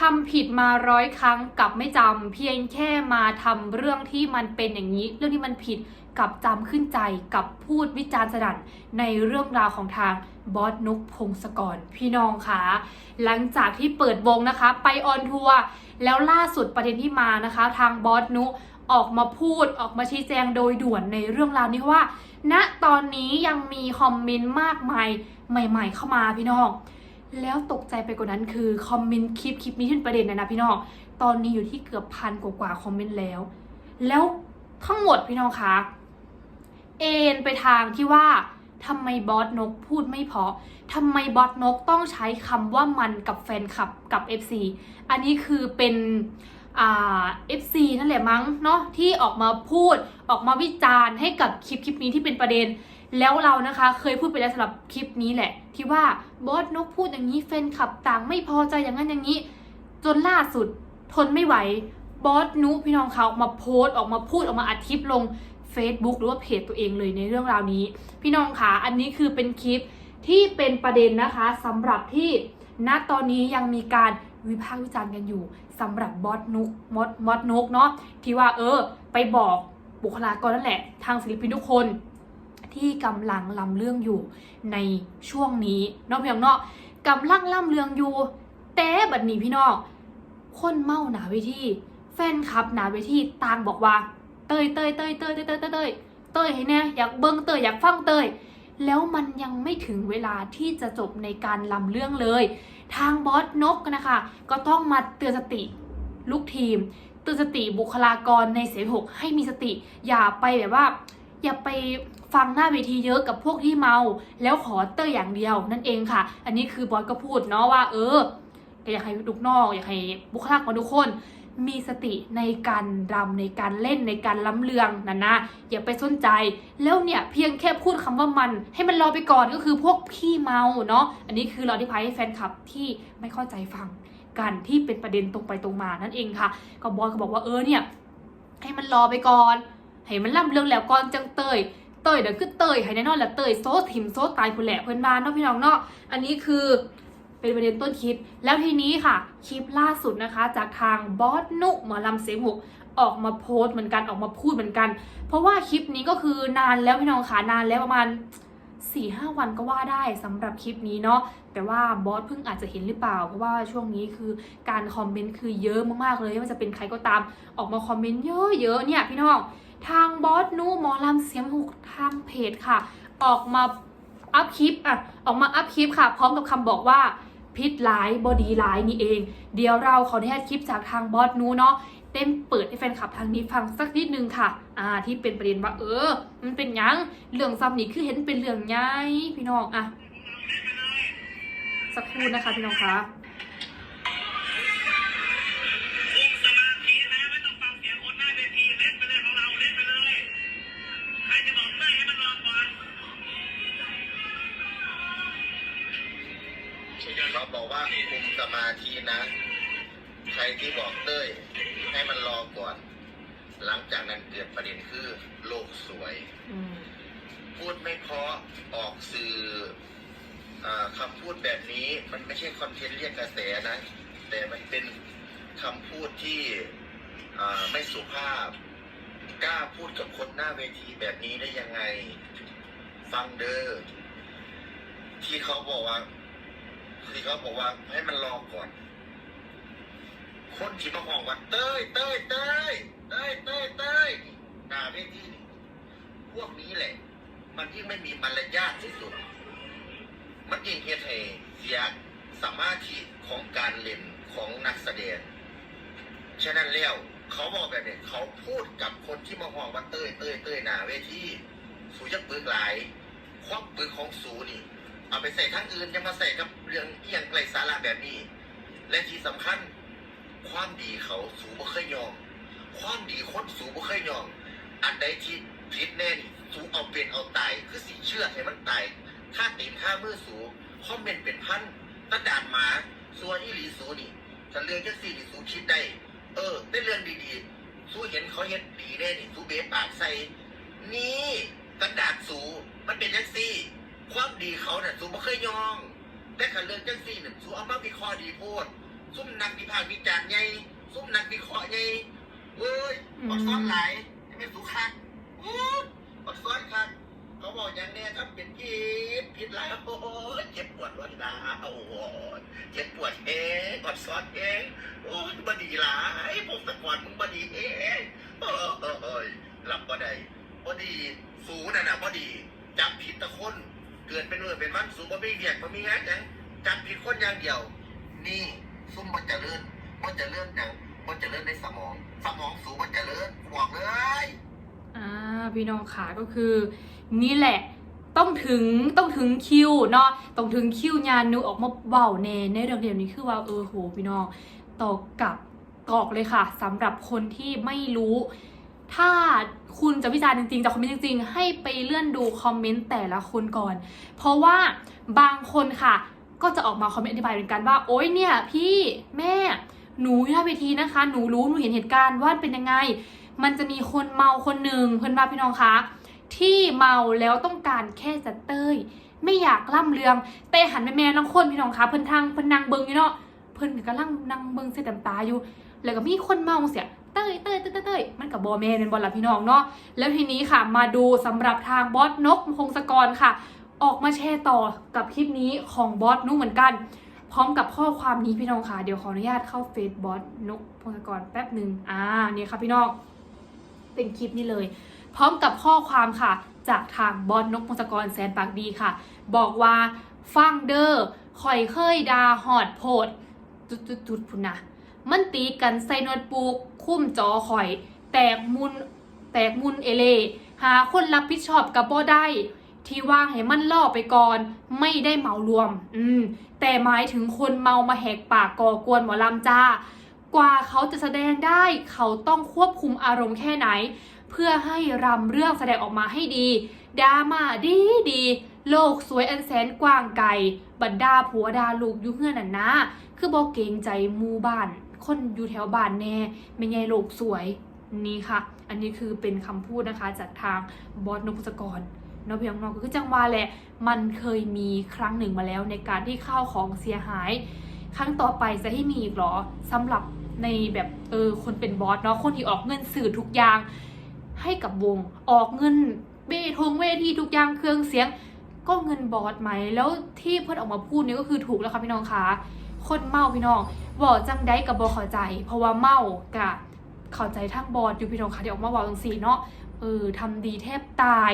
ทำผิดมาร้อยครั้งกลับไม่จำเพียงแค่มาทำเรื่องที่มันเป็นอย่างนี้ เรื่องที่มันผิดกลับจำขึ้นใจกับพูดวิจารณ์สนั่นในเรื่องราวของทางบอสนุกพงศกรพี่น้องคะหลังจากที่เปิดวงนะคะ ไปออนทัวร์แล้วล่าสุดประเด็นที่มานะคะ ทางบอสนุออกมาพูดออกมาชี้แจงโดยด่วนในเรื่องราวนี้ว่าณตอนนี้ยังมีคอมเมนต์มากมายใหม่ ๆ เข้ามาพี่น้อง แล้วตกใจไปกว่านั้นคือคอมเมนต์คลิปคลิปนี้ที่เป็นประเด็นนะนะพี่น้อง ตอนนี้อยู่ที่เกือบพันกว่าคอมเมนต์แล้ว แล้วทั้งหมดพี่น้องคะ เอ็นไปทางที่ว่าทำไมบอสนกพูดไม่เพอทำไมบอสนกต้องใช้คำว่ามันกับแฟนคลับกับ FC อันนี้คือเป็น เอ่า FC นั่นแหละมั้งเนาะที่ออกมาพูดออกมาวิจารณ์ให้กับคลิปคลิปนี้ที่เป็นประเด็น แล้วเรานะคะ เคยพูดไปแล้วสำหรับคลิปนี้แหละ ที่ว่าบอสนกพูดอย่างนี้แฟนคลับต่างไม่พอใจอย่างนั้นอย่างนี้ จนล่าสุดทนไม่ไหวบอสนุพี่น้องเขาออกมาโพสต์ออกมาพูดออกมาอัดคลิปลง Facebook หรือว่าเพจตัวเองเลยในเรื่องราวนี้ พี่น้องคะอันนี้คือเป็นคลิปที่เป็นประเด็นนะคะสำหรับที่ณตอนนี้ยังมีการ วิพากษ์วิจารณ์กันอยู่สำหรับบอสนุกมดมดนุกเนาะที่ว่าเออ ไปบอกบุคลากรนั่นแหละ ทางศิลปินทุกคน ที่กำลังลำเรื่องอยู่ในช่วงนี้เนาะพี่น้องเนาะกำลังล่ำเรื่องอยู่แต่บัดนี้พี่น้องคนเมาหนาเวทีแฟนคลับหนาเวทีต่างบอกว่า เตยเตยเตยเตยเตยเตยเตยเตยเตยให้แน่อยากเบิ้งเตยอยากฟังเตย แล้วมันยังไม่ถึงเวลาที่จะจบในการลำเรื่องเลย ทางบอสนกนะคะ ก็ต้องมาเตือนสติลูกทีม เตือนสติบุคลากรในเสหกให้มีสติ อย่าไปแบบว่า อย่าไปฟังหน้าเวทีเยอะกับพวกที่เมา แล้วขอเตยอย่างเดียวนั่นเองค่ะ อันนี้คือบอสก็พูดเนาะว่า เอออยากให้ลูกนองอยากให้บุคลากรทุกคน มีสติในการรำในการเล่นในการล้ำเลืองนะนะอย่าไปสนใจ แล้วเนี่ยเพียงแค่พูดคำว่ามันให้มันรอไปก่อนก็คือพวกพี่เมาเนาะอันนี้คือเราที่พายให้แฟนคลับที่ไม่เข้าใจฟังกันที่เป็นประเด็นตรงไปตรงมานั่นเองค่ะ ก็บอยก็บอกว่าเออเนี่ยให้มันรอไปก่อนให้มันล่ำเรื่องแล้วก่อนจังเตยเตยเดี๋ยวคือเตยให้แน่นอนแหละเตยโซถิมโซตายคนแหละเพื่อนบ้านเนาะพี่น้องเนาะอันนี้คือ เป็นประเด็นต้นคลิปแล้วทีนี้ค่ะ คลิปล่าสุดนะคะ จากทางบอสนุหมอลำเสียงหกออกมาโพสต์เหมือนกันออกมาพูดเหมือนกัน เพราะว่าคลิปนี้ก็คือนานแล้วพี่น้องค่ะนานแล้วประมาณ4ี่ห้าวันก็ว่าได้สำหรับคลิปนี้เนาะแต่ว่าบอสเพิ่งอาจจะเห็นหรือเปล่า เพราะว่าช่วงนี้คือการคอมเมนต์คือเยอะมากๆเลยไม่ว่าจะเป็นใครก็ตามออกมาคอมเมนต์เยอะๆเนี่ยพี่น้องทางบอสนูหมอลำเสียงหุกทางเพจค่ะ ออกมาอัพคลิปอะออกมาอัพคลิปค่ะ พร้อมกับคำบอกว่า พิษร้ายบอดีร้ายนี่เอง เดี๋ยวเราขออนุญาตคลิปจากทางบอสนู้เนาะเต้นเปิดให้แฟนคลับทางนี้ฟังสักนิดนึงค่ะ อ่า ที่เป็นประเด็นว่า เออ มันเป็นยังเรื่องซ้ำนี่คือเห็นเป็นเรื่องไงพี่น้องอะสักครู่นะคะพี่น้องคะ สมาธินะ ใครที่บอกเต้ยให้มันรอก่อน หลังจากนั้นเกิดประเด็นคือ โลกสวย อืมพูดไม่เพราะออกสื่ออาคำพูดแบบนี้มันไม่ใช่คอนเทนต์เรียกกระแสนะ แต่มันเป็นคำพูดที่อ่าไม่สุภาพ กล้าพูดกับคนหน้าเวทีแบบนี้ได้ยังไง ฟังเดอร์ที่เขาบอกว่า ที่เขาบอกว่าให้มันรอก่อน คนที่มาห้องว่าเต้ยเต้ยเต้ยเต้ยเต้ยเต้ยหน้าเวทีนี่พวกนี้แหละ มันยิ่งไม่มีมารยาทที่สุด มันยิ่งเฮ็ดให้เสียสมาธิของการเล่นของนักแสดงฉะนั้นแล้วเขาบอกแบบนี้เขาพูดกับคนที่มาห้องว่าเต้ยเต้ยเต้ยหน้าเวทีสูยักปึกหลายความปึกของสูนี่ เอาไปใส่ทั้งอื่นยังมาใส่กับเรื่องเอียงไร้สาระแบบนี้ และที่สำคัญ ความดีเขาสูบ่เคยยอม ความดีคนสูบ่เคยยอม อันใดที่ผิดแน่นสูเอาเป็นเอาตายคือสิเชื่อให้มันตายค่าตีนค่ามือสูคอมเมนต์เป็นพันตะดานหมาสัวอีหลีสูนี่ถ้าเรื่องจังสี่นี่สูคิดได้ เออได้เรื่องดีๆ สูเห็นเขาเห็นดีแน่นี่สูเบะปากใส่นี่กระดาษสูมันเป็นจังซี่ ความดีเขาเนี่ยสูบ่เคยยอมแต่ขันเรื่องจังซี่เนี่ยสูเอามาวิเคราะห์ดีโพดซุ่มนักวิพากษ์วิจารณ์ไงซุ่มนักวิเคราะห์ไงเอ้ยบักซ้อนหลายไม่สุขักอู้บักซ้อนคักเขาบอกอย่างเนี้ยถ้าเป็นผิดผิดแล้วโอ้ยเจ็บปวดวันดาโอ้ยเจ็บปวดเองบักซ้อนเองโอ้ยบดีหลายผมสะกอนมึงบดีเองโอ้ยหลับบ่ได้บ่ดี สูน่ะนะบ่ดีจับผิดตะคน เกิดเป็นเมื่อเป็นวันสูบ่มีเวียกบ่มีงานหยังจับผิดคนอย่างเดียว นี่ซุ่มบ่เจริญบ่เจริญหยังบ่เจริญในสมอง สมองสูงบ่เจริญบอกเลยอ่าพี่น้องขาก็คือ นี่แหละต้องถึงต้องถึงคิวเนาะต้องถึงคิวยานุออกมาเบาแน่ในเรื่องเดียวนี้คือว่าเออโหพี่น้องตอกกับตอกเลยค่ะสำหรับคนที่ไม่รู้ ถ้าคุณจะวิจารณ์จริงๆจากคอมเมนต์จริง ๆ ให้ไปเลื่อนดูคอมเมนต์แต่ละคนก่อน เพราะว่าบางคนค่ะ ก็จะออกมาคอมเมนต์อธิบายเหมือนกันว่า โอ๊ยเนี่ยพี่แม่หนูอยู่หน้าเวทีนะคะ หนูรู้หนูเห็นเหตุการณ์ว่าเป็นยังไง มันจะมีคนเมาคนหนึ่งเพื่อนบ้านพี่น้องคะที่เมาแล้วต้องการแค่จะเต้ย ไม่อยากล่ำเรืองแต่หันไปแม่น้องคนพี่น้องคะเพิ่อนทางเพิ่อนนางเบิงอยู่เนาะเพิ่อนก็กำลังนางเบิงเสียตำตาอยู่ แล้วก็มีคนเมาเสีย เต้ยเต้ยเต้ยเต้ยมันกับบอแมนเป็นบอลละพี่น้องเนาะแล้วทีนี้ค่ะมาดูสำหรับทางบอสนกพงศกรค่ะ ออกมาแชร์ต่อกับคลิปนี้ของบอสนุกเหมือนกัน พร้อมกับข้อความนี้พี่น้องค่ะ เดี๋ยวขออนุญาตเข้าเฟซบอสนกพงศกรแป๊บหนึ่งอ่านี่ค่ะพี่น้องเป็นคลิปนี้เลย พร้อมกับข้อความค่ะ จากทางบอสนกพงศกรแสนปากดีค่ะ บอกว่าฟังเดอร์ข่อยเคยดาหอดโพดจุดจุดจุดพุ่นนะ มันตีกันใส่นวดปูก คุ้มจอข่อย แตกมุนแตกมุนเอเล หาคนรับผิดชอบกับบ่ได้ ที่ว่างให้มันล่อไปก่อน ไม่ได้เหมารวม อืม แต่หมายถึงคนเมามาแหกปากก่อกวนหมอลำจ้า กว่าเขาจะแสดงได้ เขาต้องควบคุมอารมณ์แค่ไหน เพื่อให้รำเรื่องแสดงออกมาให้ดีดราม่าดีดี โลกสวยอันแสนกว้างไกลบรรดาผัวดาลูกอยู่เฮือนน่ะนะ คือบอกเกรงใจมูบ้าน คนอยู่แถวบ้านแน่ไม่ไงโลกสวยนี่ค่ะ อันนี้คือเป็นคำพูดนะคะจากทางบอสนพศกรเนาะพี่น้องก็คือจังหวะแหละ มันเคยมีครั้งหนึ่งมาแล้วในการที่ข้าวของเสียหาย ครั้งต่อไปจะให้มีอีกหรอสำหรับในแบบเออคนเป็นบอสเนาะคนที่ออกเงินสื่อทุกอย่างให้กับวงออกเงินเบทงเวทีทุกอย่างเครื่องเสียง ก็เงินบอสไหมแล้วที่เพื่อนออกมาพูดนี่ก็คือถูกแล้วค่ะพี่น้องคะคนเมาพี่น้อง บอกจังได้กับบอเข้าใจ เพราะว่าเมากะเข้าใจทั้งบอสอยู่พี่น้องคะที่ออกมาบอกตรงสีเนาะเออทำดีแทบตาย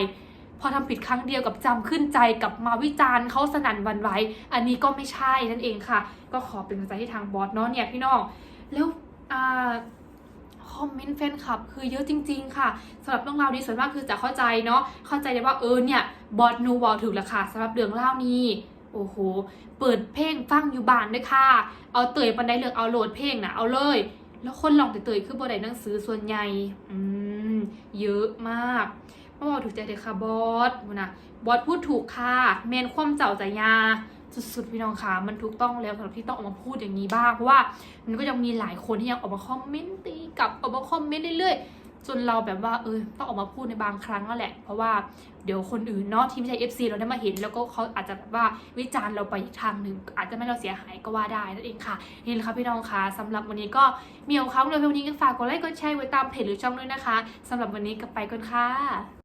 พอทำผิดครั้งเดียวกับจำขึ้นใจกับมาวิจารณ์เขาสนั่นวันไหวอันนี้ก็ไม่ใช่นั่นเองค่ะ ก็ขอเป็นกำลังใจให้ทางบอสเนาะเนี่ยพี่น้องแล้วอ่าคอมเมนต์แฟนคลับคือเยอะจริง ๆ ค่ะสำหรับเรื่องราวนี้ส่วนมากคือจะเข้าใจเนาะเข้าใจได้ว่าเออเนี่ยบอสนูบอกถึงแล้วค่ะสำหรับเรื่องเล่านี้ โอ้โห เปิดเพลงฟังอยู่บ้านด้วยค่ะ เอาเตยปันไดเลือกเอาโหลดเพลงนะเอาเลย แล้วคนลองเตยคือบ่ได้หนังสือส่วนใหญ่ อืม เยอะมากมาบอกถูกใจเด็กค่ะบอสนะบอสพูดถูกค่ะเมนความเจ้าใจยาสุดๆพี่น้องค่ะมันถูกต้องแล้วสำหรับที่ต้องออกมาพูดอย่างนี้บ้างเพราะว่ามันก็ยังมีหลายคนที่ยังออกมาคอมเมนต์ตีกับออกมาคอมเมนต์เรื่อยๆ จนเราแบบว่าเออต้องออกมาพูดในบางครั้งแล้วแหละ เพราะว่าเดี๋ยวคนอื่นเนาะที่ไม่ใช่ FC เราได้มาเห็น แล้วก็เขาอาจจะแบบว่าวิจารณ์เราไปอีกทางหนึ่งอาจจะไม่ให้เราเสียหายก็ว่าได้นั่นเองค่ะนี่แหละค่ะพี่น้องค่ะสำหรับวันนี้ก็มีของเขาเลยวันนี้ก็ฝากกดไลค์กดแชร์ไว้ตามเพจหรือช่องด้วยนะคะสำหรับวันนี้ก็ไปก่อนค่ะ